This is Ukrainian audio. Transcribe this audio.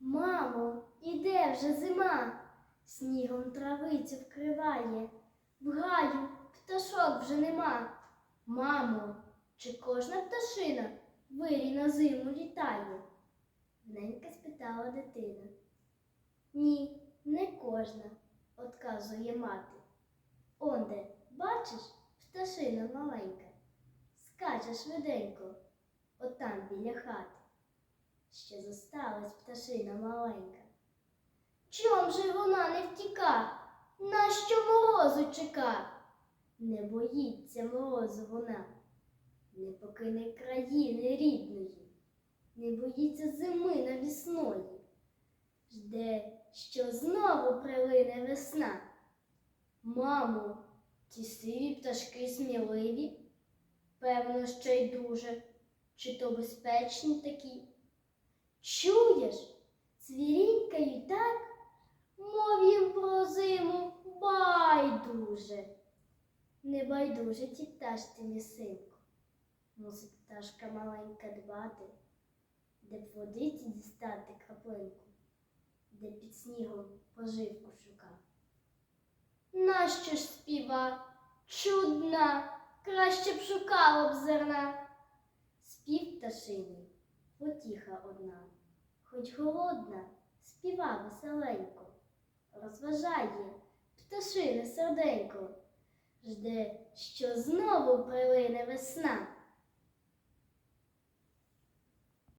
Мамо, іде вже зима, снігом травицю вкриває, в гаю пташок вже нема. Мамо, чи кожна пташина вирі на зиму літає? Ненька спитала дитина. Ні, не кожна, отказує мати. Онде, бачиш, пташина маленька, скаче швиденько, отам біля хати. Ще зосталась пташина маленька. Чом же вона не втіка? Нащо морозу чека? Не боїться морозу вона, не покине країни рідної, не боїться зими навісної, жде, що знову прилине весна. Мамо, ті сиві пташки сміливі, певно, ще й дуже, чи то безпечні такі. Чуєш, цвірінькають так, мов їм про зиму байдуже. Не байдуже ті пташці місинку, мусить пташка маленька дбати, де б водиці дістати краплинку, де під снігом поживку шука. Нащо ж співа? Чудна, краще б шукала б зерна. Спів пташиний, потіха одна, хоч голодна, співа веселенько, розважає пташине серденько, жде, що знову прилине весна.